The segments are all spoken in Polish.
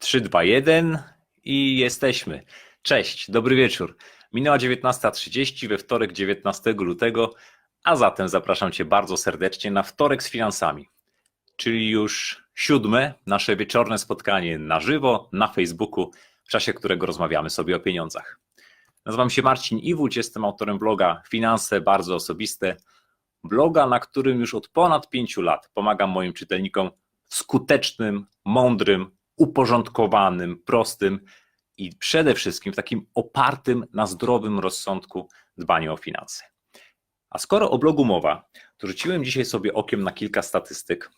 3, 2, 1 i jesteśmy. Cześć, dobry wieczór. Minęła 19.30 we wtorek 19 lutego, a zatem zapraszam Cię bardzo serdecznie na wtorek z finansami, czyli już siódme nasze wieczorne spotkanie na żywo na Facebooku, w czasie którego rozmawiamy sobie o pieniądzach. Nazywam się Marcin Iwódź, jestem autorem bloga Finanse Bardzo Osobiste, bloga, na którym już od ponad pięciu lat pomagam moim czytelnikom w skutecznym, mądrym, uporządkowanym, prostym i przede wszystkim w takim opartym na zdrowym rozsądku dbaniu o finanse. A skoro o blogu mowa, to rzuciłem dzisiaj sobie okiem na kilka statystyk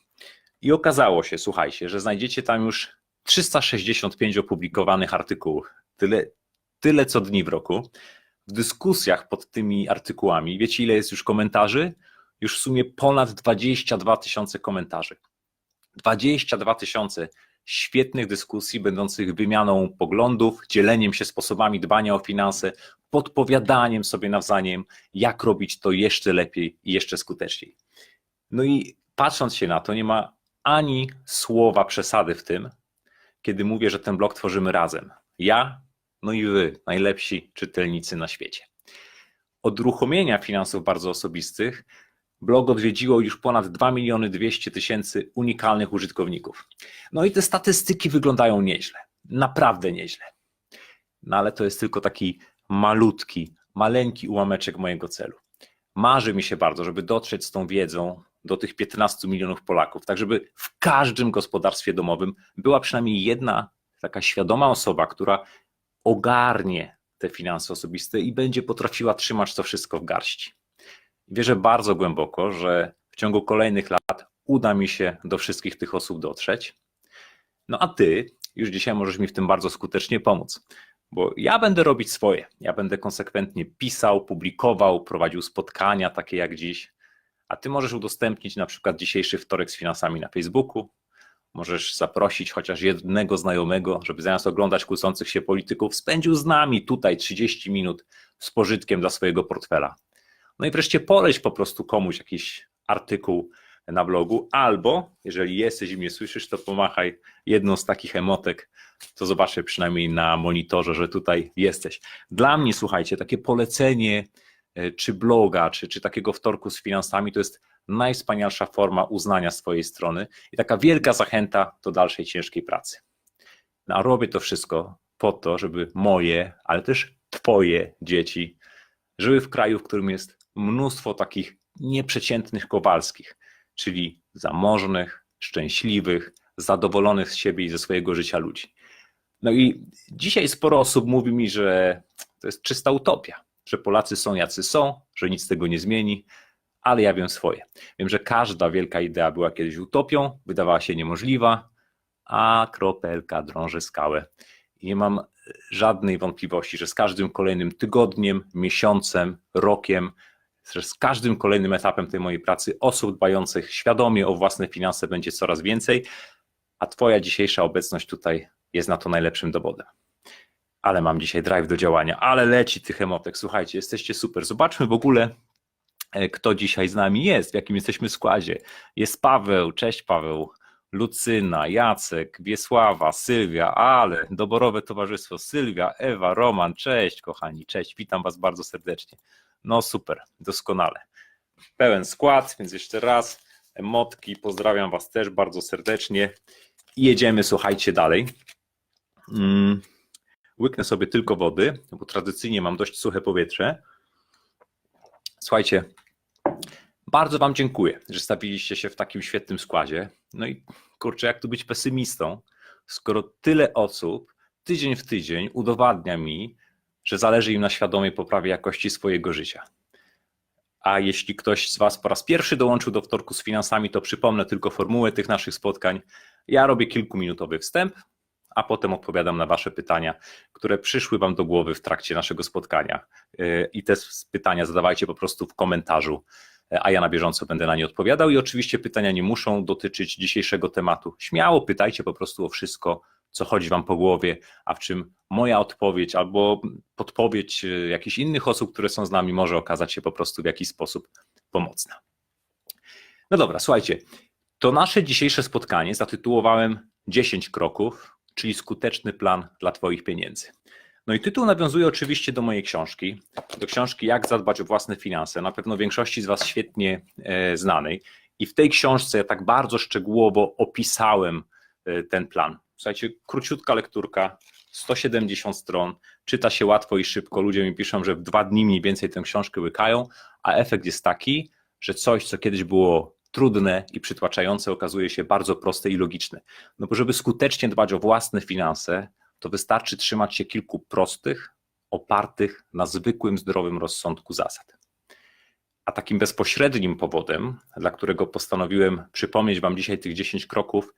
i okazało się, słuchajcie, że znajdziecie tam już 365 opublikowanych artykułów. Tyle, tyle co dni w roku. W dyskusjach pod tymi artykułami, wiecie ile jest już komentarzy? Już w sumie ponad 22 tysiące komentarzy. 22 tysiące świetnych dyskusji, będących wymianą poglądów, dzieleniem się sposobami dbania o finanse, podpowiadaniem sobie nawzajem, jak robić to jeszcze lepiej i jeszcze skuteczniej. No i patrząc się na to, nie ma ani słowa przesady w tym, kiedy mówię, że ten blog tworzymy razem. Ja, no i wy, najlepsi czytelnicy na świecie. Od uruchomienia finansów bardzo osobistych blog odwiedziło już ponad 2 miliony 200 tysięcy unikalnych użytkowników. No i te statystyki wyglądają nieźle, naprawdę nieźle. No ale to jest tylko taki malutki, maleńki ułameczek mojego celu. Marzy mi się bardzo, żeby dotrzeć z tą wiedzą do tych 15 milionów Polaków, tak żeby w każdym gospodarstwie domowym była przynajmniej jedna taka świadoma osoba, która ogarnie te finanse osobiste i będzie potrafiła trzymać to wszystko w garści. Wierzę bardzo głęboko, że w ciągu kolejnych lat uda mi się do wszystkich tych osób dotrzeć. No a ty już dzisiaj możesz mi w tym bardzo skutecznie pomóc, bo ja będę robić swoje. Ja będę konsekwentnie pisał, publikował, prowadził spotkania takie jak dziś, a ty możesz udostępnić na przykład dzisiejszy wtorek z finansami na Facebooku. Możesz zaprosić chociaż jednego znajomego, żeby zamiast oglądać kłócących się polityków, spędził z nami tutaj 30 minut z pożytkiem dla swojego portfela. No i wreszcie poleć po prostu komuś jakiś artykuł na blogu, albo jeżeli jesteś i mnie słyszysz, to pomachaj jedną z takich emotek, to zobaczę przynajmniej na monitorze, że tutaj jesteś. Dla mnie, słuchajcie, takie polecenie e, czy bloga, czy, czy takiego wtorku z finansami to jest najwspanialsza forma uznania swojej strony i taka wielka zachęta do dalszej ciężkiej pracy. No, a robię to wszystko po to, żeby moje, ale też Twoje dzieci żyły w kraju, w którym jest mnóstwo takich nieprzeciętnych Kowalskich, czyli zamożnych, szczęśliwych, zadowolonych z siebie i ze swojego życia ludzi. No i dzisiaj sporo osób mówi mi, że to jest czysta utopia, że Polacy są jacy są, że nic tego nie zmieni, ale ja wiem swoje. Wiem, że każda wielka idea była kiedyś utopią, wydawała się niemożliwa, a kropelka drąży skałę. I nie mam żadnej wątpliwości, że z każdym kolejnym tygodniem, miesiącem, rokiem z każdym kolejnym etapem tej mojej pracy osób dbających świadomie o własne finanse będzie coraz więcej, a Twoja dzisiejsza obecność tutaj jest na to najlepszym dowodem. Ale mam dzisiaj drive do działania, ale leci tych emotek. Słuchajcie, jesteście super. Zobaczmy w ogóle, e, kto dzisiaj z nami jest, w jakim jesteśmy składzie. Jest Paweł, cześć Paweł, Lucyna, Jacek, Wiesława, Sylwia, ale doborowe towarzystwo, Sylwia, Ewa, Roman, cześć kochani, cześć, witam Was bardzo serdecznie. No super, doskonale. Pełen skład, więc jeszcze raz emotki, pozdrawiam Was też bardzo serdecznie i jedziemy, słuchajcie, dalej. Mm, łyknę sobie tylko wody, bo tradycyjnie mam dość suche powietrze. Słuchajcie, bardzo Wam dziękuję, że stawiliście się w takim świetnym składzie. No i kurczę, jak tu być pesymistą, skoro tyle osób tydzień w tydzień udowadnia mi, że zależy im na świadomej poprawie jakości swojego życia. A jeśli ktoś z Was po raz pierwszy dołączył do wtorku z finansami, to przypomnę tylko formułę tych naszych spotkań. Ja robię kilkuminutowy wstęp, a potem odpowiadam na Wasze pytania, które przyszły Wam do głowy w trakcie naszego spotkania. I te pytania zadawajcie po prostu w komentarzu, a ja na bieżąco będę na nie odpowiadał. I oczywiście pytania nie muszą dotyczyć dzisiejszego tematu. Śmiało pytajcie po prostu o wszystko, co chodzi Wam po głowie, a w czym moja odpowiedź albo podpowiedź e, jakichś innych osób, które są z nami, może okazać się po prostu w jakiś sposób pomocna. No dobra, słuchajcie, to nasze dzisiejsze spotkanie zatytułowałem 10 kroków czyli skuteczny plan dla Twoich pieniędzy. No i tytuł nawiązuje oczywiście do mojej książki, do książki Jak zadbać o własne finanse, na pewno większości z Was świetnie e, znanej. I w tej książce ja tak bardzo szczegółowo opisałem e, ten plan. Słuchajcie, króciutka lekturka, 170 stron, czyta się łatwo i szybko. Ludzie mi piszą, że w dwa dni mniej więcej tę książkę łykają, a efekt jest taki, że coś, co kiedyś było trudne i przytłaczające, okazuje się bardzo proste i logiczne. No bo żeby skutecznie dbać o własne finanse, to wystarczy trzymać się kilku prostych, opartych na zwykłym, zdrowym rozsądku zasad. A takim bezpośrednim powodem, dla którego postanowiłem przypomnieć Wam dzisiaj tych 10 kroków,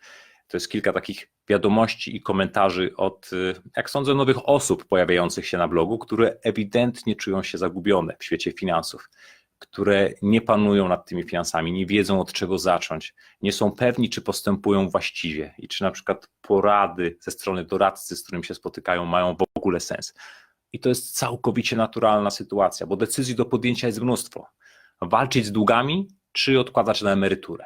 to jest kilka takich wiadomości i komentarzy od, jak sądzę, nowych osób pojawiających się na blogu, które ewidentnie czują się zagubione w świecie finansów które nie panują nad tymi finansami, nie wiedzą od czego zacząć, nie są pewni, czy postępują właściwie i czy na przykład porady ze strony doradcy, z którym się spotykają, mają w ogóle sens. I to jest całkowicie naturalna sytuacja, bo decyzji do podjęcia jest mnóstwo. Walczyć z długami, czy odkładać na emeryturę?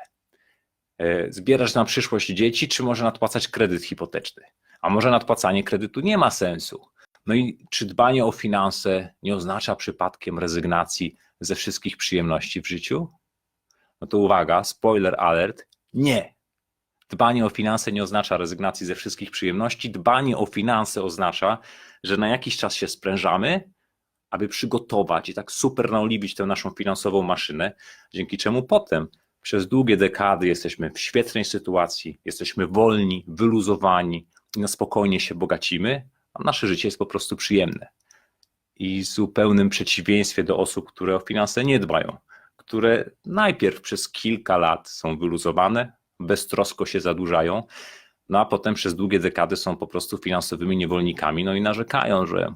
E, zbierać na przyszłość dzieci, czy może nadpłacać kredyt hipoteczny? A może nadpłacanie kredytu nie ma sensu? No i czy dbanie o finanse nie oznacza przypadkiem rezygnacji ze wszystkich przyjemności w życiu? No to uwaga, spoiler alert, nie. Dbanie o finanse nie oznacza rezygnacji ze wszystkich przyjemności. Dbanie o finanse oznacza, że na jakiś czas się sprężamy, aby przygotować i tak super naoliwić tę naszą finansową maszynę, dzięki czemu potem przez długie dekady jesteśmy w świetnej sytuacji, jesteśmy wolni, wyluzowani na spokojnie się bogacimy, a nasze życie jest po prostu przyjemne i zupełnym przeciwieństwie do osób, które o finanse nie dbają, które najpierw przez kilka lat są wyluzowane, beztrosko się zadłużają, no a potem przez długie dekady są po prostu finansowymi niewolnikami, no i narzekają, że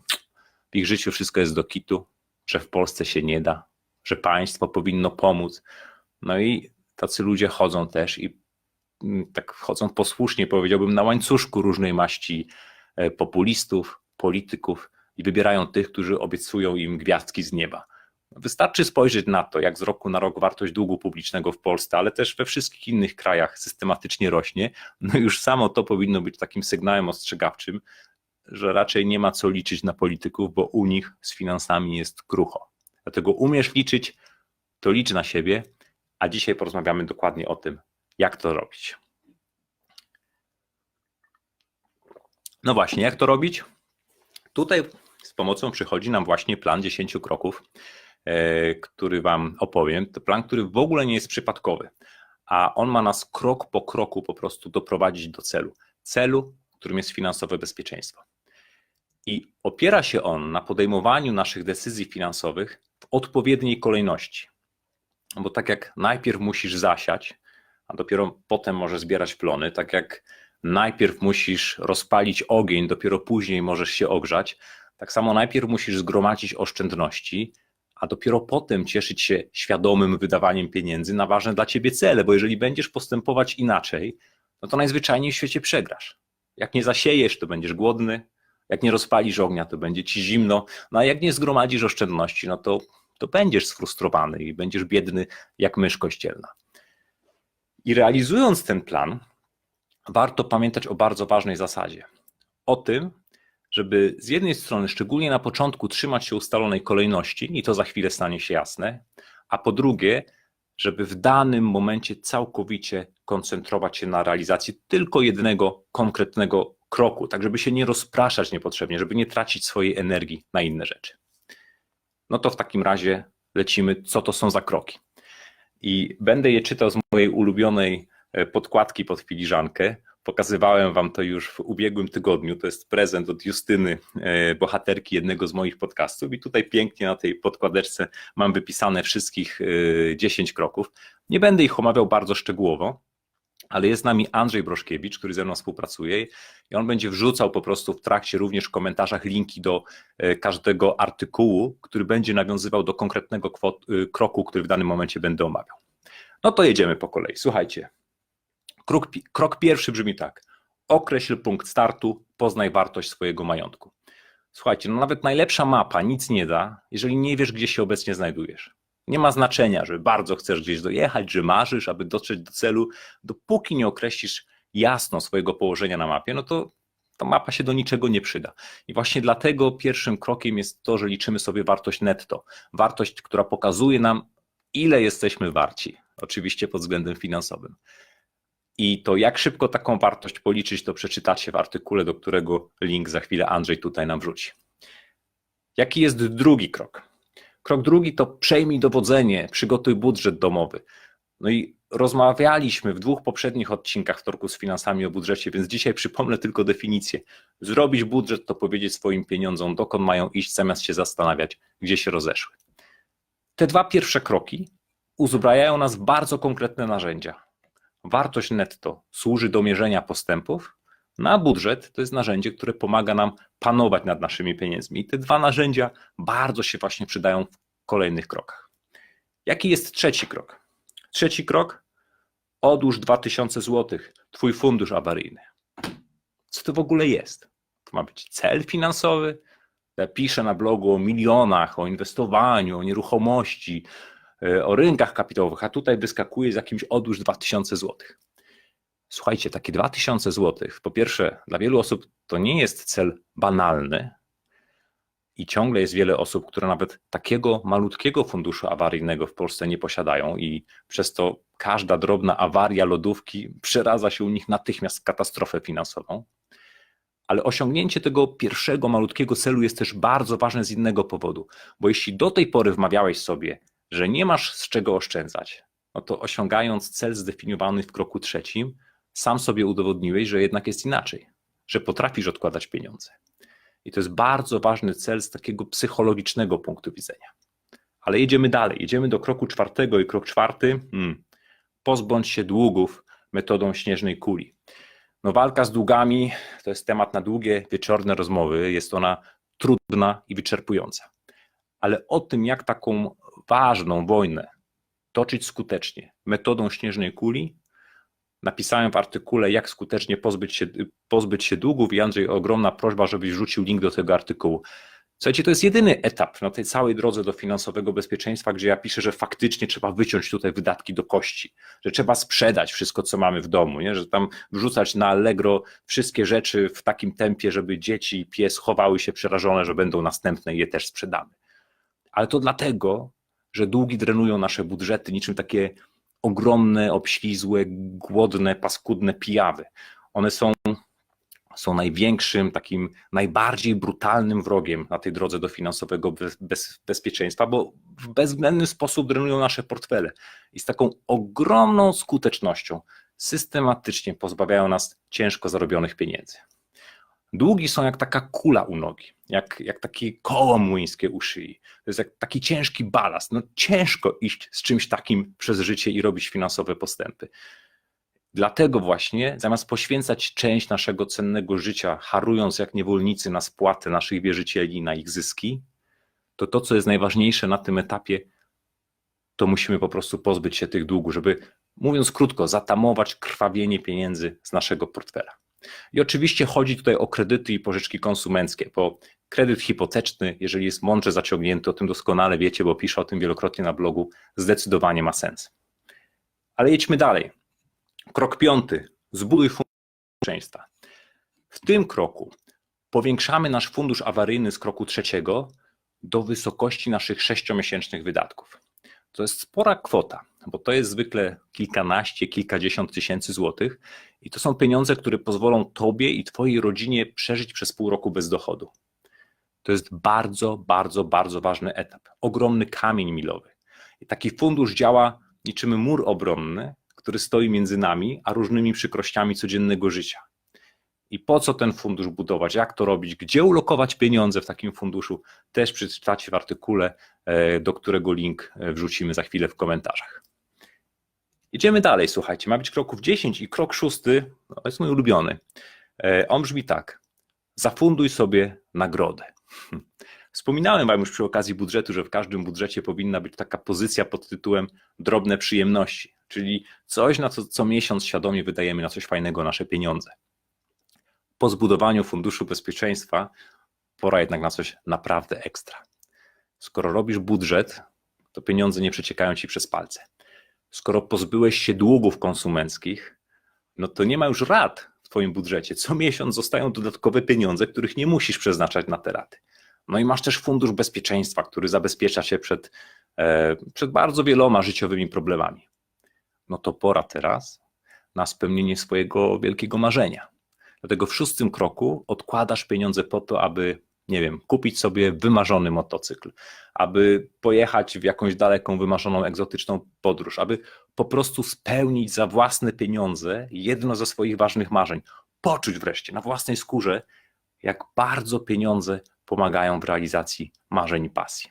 w ich życiu wszystko jest do kitu, że w Polsce się nie da, że państwo powinno pomóc. No i tacy ludzie chodzą też i mm, tak chodzą posłusznie, powiedziałbym, na łańcuszku różnej maści e, populistów, polityków, i wybierają tych, którzy obiecują im gwiazdki z nieba. Wystarczy spojrzeć na to, jak z roku na rok wartość długu publicznego w Polsce, ale też we wszystkich innych krajach systematycznie rośnie. No już samo to powinno być takim sygnałem ostrzegawczym, że raczej nie ma co liczyć na polityków, bo u nich z finansami jest krucho. Dlatego umiesz liczyć, to licz na siebie, a dzisiaj porozmawiamy dokładnie o tym, jak to robić. No właśnie, jak to robić? Tutaj z pomocą przychodzi nam właśnie plan 10 kroków, e, który Wam opowiem. To plan, który w ogóle nie jest przypadkowy, a on ma nas krok po kroku po prostu doprowadzić do celu. Celu, którym jest finansowe bezpieczeństwo. I opiera się on na podejmowaniu naszych decyzji finansowych w odpowiedniej kolejności. Bo tak jak najpierw musisz zasiać, a dopiero potem możesz zbierać plony, tak jak najpierw musisz rozpalić ogień, dopiero później możesz się ogrzać, tak samo najpierw musisz zgromadzić oszczędności, a dopiero potem cieszyć się świadomym wydawaniem pieniędzy na ważne dla ciebie cele, bo jeżeli będziesz postępować inaczej, no to najzwyczajniej w świecie przegrasz. Jak nie zasiejesz, to będziesz głodny, jak nie rozpalisz ognia, to będzie ci zimno, no a jak nie zgromadzisz oszczędności, no to, to będziesz sfrustrowany i będziesz biedny jak mysz kościelna. I realizując ten plan, warto pamiętać o bardzo ważnej zasadzie. O tym, żeby z jednej strony, szczególnie na początku, trzymać się ustalonej kolejności, i to za chwilę stanie się jasne, a po drugie, żeby w danym momencie całkowicie koncentrować się na realizacji tylko jednego konkretnego kroku, tak żeby się nie rozpraszać niepotrzebnie, żeby nie tracić swojej energii na inne rzeczy. No to w takim razie lecimy, co to są za kroki. I będę je czytał z mojej ulubionej e, podkładki pod filiżankę. Pokazywałem Wam to już w ubiegłym tygodniu. To jest prezent od Justyny, e, bohaterki jednego z moich podcastów. I tutaj pięknie na tej podkładeczce mam wypisane wszystkich 10 e, kroków. Nie będę ich omawiał bardzo szczegółowo, ale jest z nami Andrzej Broszkiewicz, który ze mną współpracuje i on będzie wrzucał po prostu w trakcie również w komentarzach linki do e, każdego artykułu, który będzie nawiązywał do konkretnego kroku, który w danym momencie będę omawiał. No to jedziemy po kolei. Słuchajcie, Krok, krok pierwszy brzmi tak. Określ punkt startu, poznaj wartość swojego majątku. Słuchajcie, no nawet najlepsza mapa nic nie da, jeżeli nie wiesz, gdzie się obecnie znajdujesz. Nie ma znaczenia, że bardzo chcesz gdzieś dojechać, że marzysz, aby dotrzeć do celu, dopóki nie określisz jasno swojego położenia na mapie, no to to mapa się do niczego nie przyda. I właśnie dlatego pierwszym krokiem jest to, że liczymy sobie wartość netto. Wartość, która pokazuje nam, ile jesteśmy warci. Oczywiście pod względem finansowym. I to jak szybko taką wartość policzyć, to przeczytacie w artykule, do którego link za chwilę Andrzej tutaj nam wrzuci. Jaki jest drugi krok? Krok drugi to przejmij dowodzenie, przygotuj budżet domowy. No i rozmawialiśmy w dwóch poprzednich odcinkach w Torku z finansami o budżecie, więc dzisiaj przypomnę tylko definicję. Zrobić budżet to powiedzieć swoim pieniądzom, dokąd mają iść, zamiast się zastanawiać, gdzie się rozeszły. Te dwa pierwsze kroki uzbrajają nas w bardzo konkretne narzędzia. Wartość netto służy do mierzenia postępów, no a budżet to jest narzędzie, które pomaga nam panować nad naszymi pieniędzmi. I te dwa narzędzia bardzo się właśnie przydają w kolejnych krokach. Jaki jest trzeci krok? Trzeci krok: odłóż 2000 zł, twój fundusz awaryjny. Co to w ogóle jest? To ma być cel finansowy? Ja piszę na blogu o milionach, o inwestowaniu, o nieruchomości, e, o rynkach kapitałowych, a tutaj wyskakuje z jakimś odłóż 2000 zł. Słuchajcie, takie 2000 zł, po pierwsze, dla wielu osób to nie jest cel banalny, i ciągle jest wiele osób, które nawet takiego malutkiego funduszu awaryjnego w Polsce nie posiadają, i przez to każda drobna awaria lodówki przeradza się u nich natychmiast w katastrofę finansową. Ale osiągnięcie tego pierwszego malutkiego celu jest też bardzo ważne z innego powodu, bo jeśli do tej pory wmawiałeś sobie, że nie masz z czego oszczędzać, no to osiągając cel zdefiniowany w kroku trzecim, sam sobie udowodniłeś, że jednak jest inaczej, że potrafisz odkładać pieniądze. I to jest bardzo ważny cel z takiego psychologicznego punktu widzenia. Ale jedziemy dalej, jedziemy do kroku czwartego i krok czwarty, hmm, pozbądź się długów metodą śnieżnej kuli. No walka z długami to jest temat na długie, wieczorne rozmowy, jest ona trudna i wyczerpująca. Ale o tym, jak taką ważną wojnę toczyć skutecznie metodą śnieżnej kuli, napisałem w artykule, jak skutecznie pozbyć się, pozbyć się długów i Andrzej, ogromna prośba, żebyś wrzucił link do tego artykułu. Słuchajcie, to jest jedyny etap na tej całej drodze do finansowego bezpieczeństwa, gdzie ja piszę, że faktycznie trzeba wyciąć tutaj wydatki do kości, że trzeba sprzedać wszystko, co mamy w domu, nie? że tam wrzucać na Allegro wszystkie rzeczy w takim tempie, żeby dzieci i pies chowały się przerażone, że będą następne i je też sprzedamy. Ale to dlatego, że długi drenują nasze budżety niczym takie ogromne, obślizłe, głodne, paskudne pijawy. One są, są największym, takim najbardziej brutalnym wrogiem na tej drodze do finansowego bez, bez, bezpieczeństwa, bo w bezwzględny sposób drenują nasze portfele i z taką ogromną skutecznością systematycznie pozbawiają nas ciężko zarobionych pieniędzy. Długi są jak taka kula u nogi, jak, jak takie koło młyńskie u szyi. To jest jak taki ciężki balast. No ciężko iść z czymś takim przez życie i robić finansowe postępy. Dlatego właśnie, zamiast poświęcać część naszego cennego życia, harując jak niewolnicy na spłatę naszych wierzycieli, na ich zyski, to to, co jest najważniejsze na tym etapie, to musimy po prostu pozbyć się tych długów, żeby, mówiąc krótko, zatamować krwawienie pieniędzy z naszego portfela. I oczywiście chodzi tutaj o kredyty i pożyczki konsumenckie, bo kredyt hipoteczny, jeżeli jest mądrze zaciągnięty, o tym doskonale wiecie, bo piszę o tym wielokrotnie na blogu, zdecydowanie ma sens. Ale jedźmy dalej. Krok piąty. Zbuduj fundusz bezpieczeństwa. W tym kroku powiększamy nasz fundusz awaryjny z kroku trzeciego do wysokości naszych sześciomiesięcznych wydatków. To jest spora kwota, bo to jest zwykle kilkanaście, kilkadziesiąt tysięcy złotych i to są pieniądze, które pozwolą Tobie i Twojej rodzinie przeżyć przez pół roku bez dochodu. To jest bardzo, bardzo, bardzo ważny etap. Ogromny kamień milowy. I taki fundusz działa niczym mur obronny, który stoi między nami a różnymi przykrościami codziennego życia. I po co ten fundusz budować, jak to robić, gdzie ulokować pieniądze w takim funduszu, też przeczytacie w artykule, e, do którego link e, wrzucimy za chwilę w komentarzach. Idziemy dalej, słuchajcie, ma być kroków 10 i krok szósty, no, jest mój ulubiony. E, on brzmi tak, zafunduj sobie nagrodę. Wspominałem Wam już przy okazji budżetu, że w każdym budżecie powinna być taka pozycja pod tytułem drobne przyjemności, czyli coś, na co co miesiąc świadomie wydajemy na coś fajnego nasze pieniądze. Po zbudowaniu funduszu bezpieczeństwa pora jednak na coś naprawdę ekstra. Skoro robisz budżet, to pieniądze nie przeciekają ci przez palce skoro pozbyłeś się długów konsumenckich, no to nie ma już rad w Twoim budżecie. Co miesiąc zostają dodatkowe pieniądze, których nie musisz przeznaczać na te raty. No i masz też fundusz bezpieczeństwa, który zabezpiecza cię przed, e, przed bardzo wieloma życiowymi problemami. No to pora teraz na spełnienie swojego wielkiego marzenia. Dlatego w szóstym kroku odkładasz pieniądze po to, aby, nie wiem, kupić sobie wymarzony motocykl, aby pojechać w jakąś daleką, wymarzoną, egzotyczną podróż, aby po prostu spełnić za własne pieniądze jedno ze swoich ważnych marzeń. Poczuć wreszcie na własnej skórze, jak bardzo pieniądze pomagają w realizacji marzeń i pasji.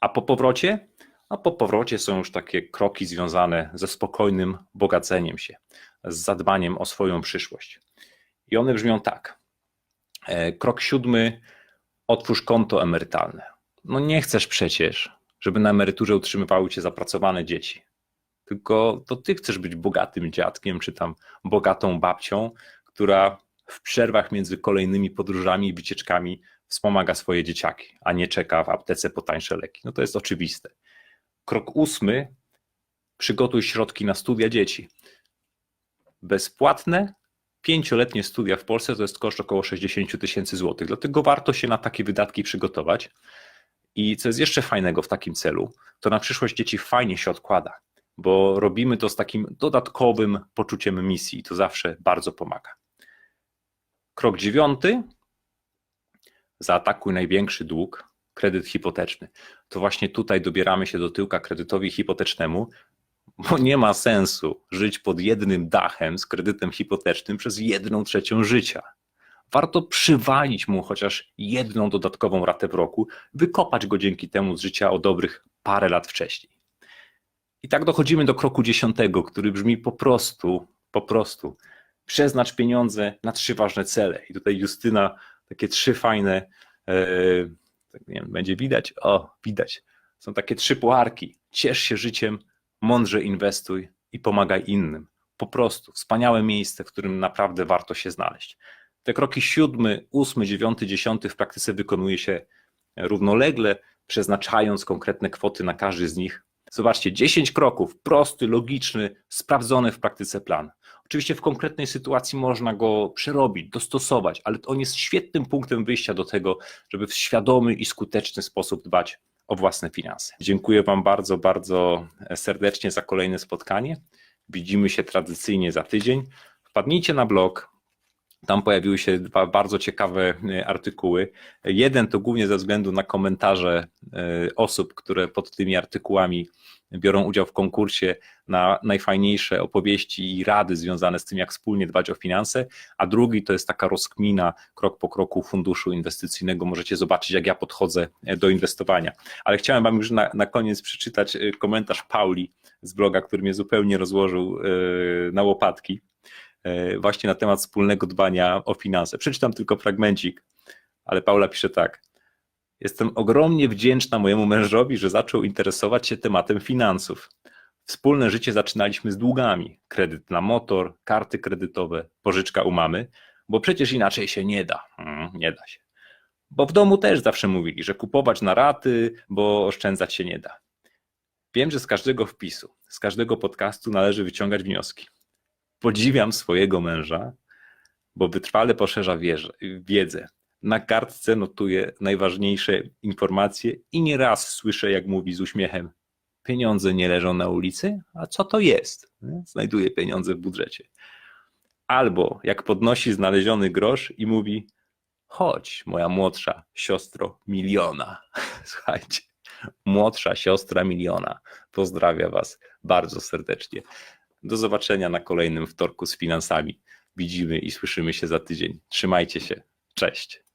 A po powrocie? A po powrocie są już takie kroki związane ze spokojnym bogaceniem się, z zadbaniem o swoją przyszłość. I one brzmią tak. E, krok siódmy: otwórz konto emerytalne. No nie chcesz przecież, żeby na emeryturze utrzymywały cię zapracowane dzieci. Tylko to ty chcesz być bogatym dziadkiem, czy tam bogatą babcią, która w przerwach między kolejnymi podróżami i wycieczkami wspomaga swoje dzieciaki, a nie czeka w aptece po tańsze leki. No to jest oczywiste. Krok ósmy: przygotuj środki na studia dzieci. Bezpłatne, pięcioletnie studia w Polsce to jest koszt około 60 tysięcy złotych, dlatego warto się na takie wydatki przygotować. I co jest jeszcze fajnego w takim celu, to na przyszłość dzieci fajnie się odkłada, bo robimy to z takim dodatkowym poczuciem misji. To zawsze bardzo pomaga. Krok dziewiąty. Zaatakuj największy dług, kredyt hipoteczny. To właśnie tutaj dobieramy się do tyłka kredytowi hipotecznemu, bo nie ma sensu żyć pod jednym dachem z kredytem hipotecznym przez jedną trzecią życia. Warto przywalić mu chociaż jedną dodatkową ratę w roku, wykopać go dzięki temu z życia o dobrych parę lat wcześniej. I tak dochodzimy do kroku dziesiątego, który brzmi po prostu, po prostu przeznacz pieniądze na trzy ważne cele. I tutaj Justyna takie trzy fajne, e, tak nie wiem, będzie widać? O, widać. Są takie trzy puarki. Ciesz się życiem, mądrze inwestuj i pomagaj innym. Po prostu wspaniałe miejsce, w którym naprawdę warto się znaleźć. Te kroki siódmy, ósmy, dziewiąty, dziesiąty w praktyce wykonuje się równolegle, przeznaczając konkretne kwoty na każdy z nich. Zobaczcie, 10 kroków, prosty, logiczny, sprawdzony w praktyce plan. Oczywiście w konkretnej sytuacji można go przerobić, dostosować, ale on jest świetnym punktem wyjścia do tego, żeby w świadomy i skuteczny sposób dbać o własne finanse. Dziękuję Wam bardzo, bardzo serdecznie za kolejne spotkanie. Widzimy się tradycyjnie za tydzień. Wpadnijcie na blog. Tam pojawiły się dwa bardzo ciekawe e, artykuły. Jeden to głównie ze względu na komentarze e, osób, które pod tymi artykułami biorą udział w konkursie na najfajniejsze opowieści i rady związane z tym, jak wspólnie dbać o finanse, a drugi to jest taka rozkmina krok po kroku funduszu inwestycyjnego. Możecie zobaczyć, jak ja podchodzę do inwestowania. Ale chciałem Wam już na, na koniec przeczytać e, komentarz Pauli z bloga, który mnie zupełnie rozłożył na łopatki właśnie na temat wspólnego dbania o finanse. Przeczytam tylko fragmencik, ale Paula pisze tak. Jestem ogromnie wdzięczna mojemu mężowi, że zaczął interesować się tematem finansów. Wspólne życie zaczynaliśmy z długami. Kredyt na motor, karty kredytowe, pożyczka u mamy, bo przecież inaczej się nie da. Hmm, nie da się. Bo w domu też zawsze mówili, że kupować na raty, bo oszczędzać się nie da. Wiem, że z każdego wpisu, z każdego podcastu należy wyciągać wnioski. Podziwiam swojego męża, bo wytrwale poszerza wiedzę. Na kartce notuje najważniejsze informacje i nieraz słyszę, jak mówi z uśmiechem: Pieniądze nie leżą na ulicy? A co to jest? Znajduje pieniądze w budżecie. Albo jak podnosi znaleziony grosz i mówi: Chodź, moja młodsza siostro miliona. Słuchajcie, młodsza siostra miliona. Pozdrawiam Was bardzo serdecznie. Do zobaczenia na kolejnym wtorku z finansami. Widzimy i słyszymy się za tydzień. Trzymajcie się. Cześć.